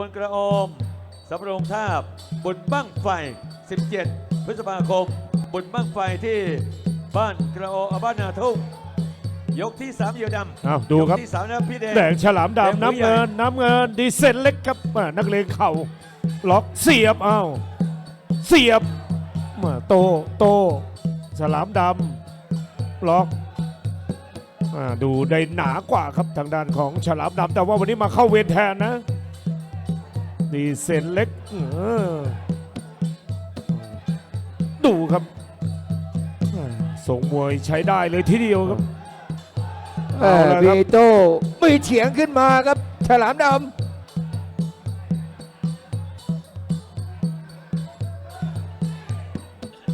บนกระโอมสำโรงทาบบุญบั้งไฟ 17 พฤษภาคมบุญบั้งไฟที่บ้านกระโอบ้านนาทุ่งยกที่ 3 เหยียวดำอ้าวดูครับยกที่สามนะพี่แดง แดงฉลามแดงดำน้ำเงิน น้ำเงิน ดีเซนเล็กครับอ่านักเลงเข่าล็อกเสียบอ้าวเสียบมาโตโตฉลามดำล็อกอ่าดูได้หนากว่าครับทางด้านของฉลามดำแต่ว่าวันนี้มาเข้าเวรแทนนะ ดีเซนเล็กดูครับส่งมวยใช้ได้เลยทีเดียวครับเออวีโต้มีเฉียงขึ้นมาครับ ฉลามดำ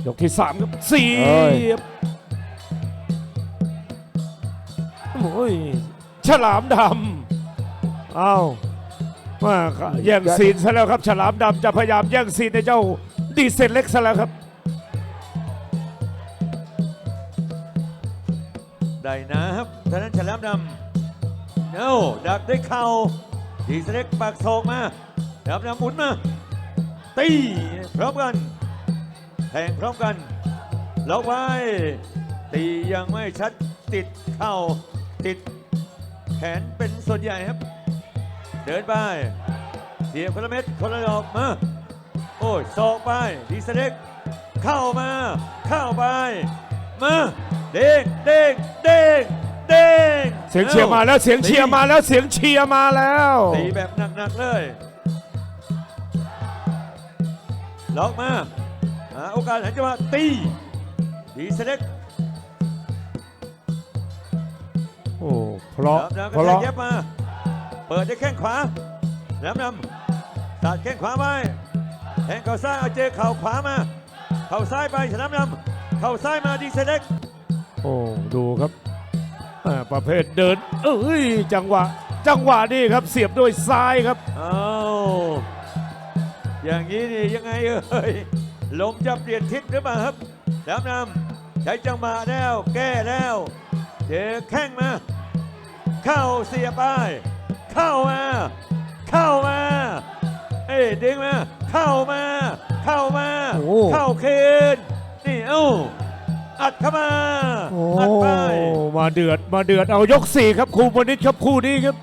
ยกที่สามครับสียบโอ้ย ฉลามดำ อ้าว มาครับแย่งซีนซะแล้วครับ ฉลามดำจะพยายามแย่งซีนในเจ้าดีเซนเล็กซะแล้วครับ ได้นะครับทางนั้นฉลามดำเอ้าดักด้วยเข่าดีเสเล็กปากโศกมาฉลามดำหมุนมาตีพร้อมกันแทงพร้อมกันล็อกไว้ตียังไม่ชัดติดเข่าติดแขนเป็นส่วนใหญ่ครับ เดินไป เสียบคนละเม็ดคนละดอกมา โอ้ยศอกไปดีเสเล็กเข้ามา เข้าไป มา เด้งเด้งเด้งเด้งเสียงเชียร์มาแล้วเสียงเชียร์มาแล้วเสียงเชียร์มาแล้วตีแบบหนักๆเลย ล็อกมาหาโอกาสหันจะมาตีดีเสเล็กโอ้เพราะแล้วเพก็แทราะงเย็บมา เปิดด้วยแข้งขวาน้ำนำตัดแข้งขวาไว้แทงเข่าซ้ายเอาเจอเข่าขวามา เข่าซ้ายไปฉลามนำเข่าซ้ายมาดีเซเล็กโอ้ดูครับอ่าประเภทเดินเอ้ยจังหวะจังหวะนี่ครับเสียบด้วยซ้ายครับเอาอย่างนี้นี่ยังไงเอ่ยลมจะเปลี่ยนทิศหรือเปล่าครับฉลามนำใช้จังหวะแล้ว แก้แล้วเจอแข้งมา เข้าเสียบไป เข้ามา เข้ามา เอ้ยดึงมา เข้ามา เข้ามา โอ้ เข้าคืนนี่เอ้าอัดเข้ามา โอ้อัดไป มาเดือดมาเดือดเอายกสี่ครับครูมนิดครับคู่นี้ครับ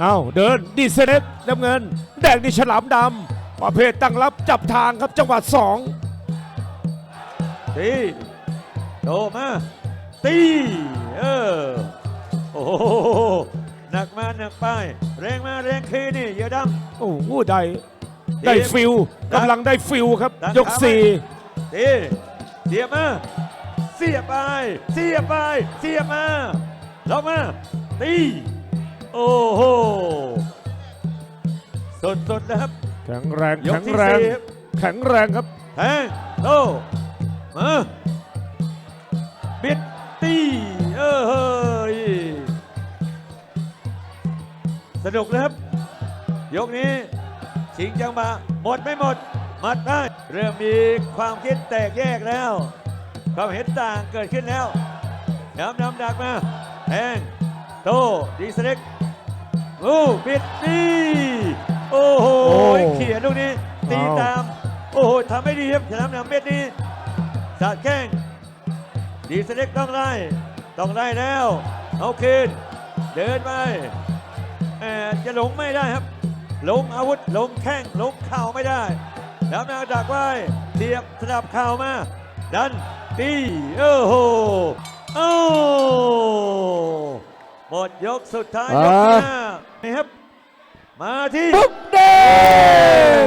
เอาเดินดีเซเนตน้ำเงิน แดงนี่ฉลามดำประเภทตั้งรับจับทางครับจังหวะสองตีโตมาตีเออโอ้โห หนักมาหนักไปแรงมาแรงคืนนี่เหยอะดโอ้โหได้ได้ฟิลกำลังได้ฟิลครับดันยกขาสี่ำตีเสียบมา เสียบไป เสียบไป เสียบมาลงมา ตี โอ้โหสดๆนะครับ แข็งแรงยกแข็งที่แรง สี่ครับแข็งแรงครับ แทงโตมาบิด นุกนะครับ ยกนี้ชิงจังหวะหมดไม่หมดมัดได้เริ่มมีความคิดแตกแยกแล้ว ความเห็นต่างเกิดขึ้นแล้วน้ำน้ำดักมาแทงโตดีสเล็กงูบิดตีโอ้โหเขียนลูกนี้ตีตาม โอ้โหทำไม่ดีครับฉลามนำเม็ดนี้สาดแข้งดีสเล็กต้องไล่ต้องไล่แล้ว เอาคืนเดินไป แอบจะหลงไม่ได้ครับลงอาวุธลงแข้งลงเข่าไม่ได้แล้วนางดักไว้เทียบสนับเข่ามาดันตีโอ้โหโอ้หมดยกสุดท้ายยกที่ห้านี่ครับ มาที่ำปุ๊บเด้ง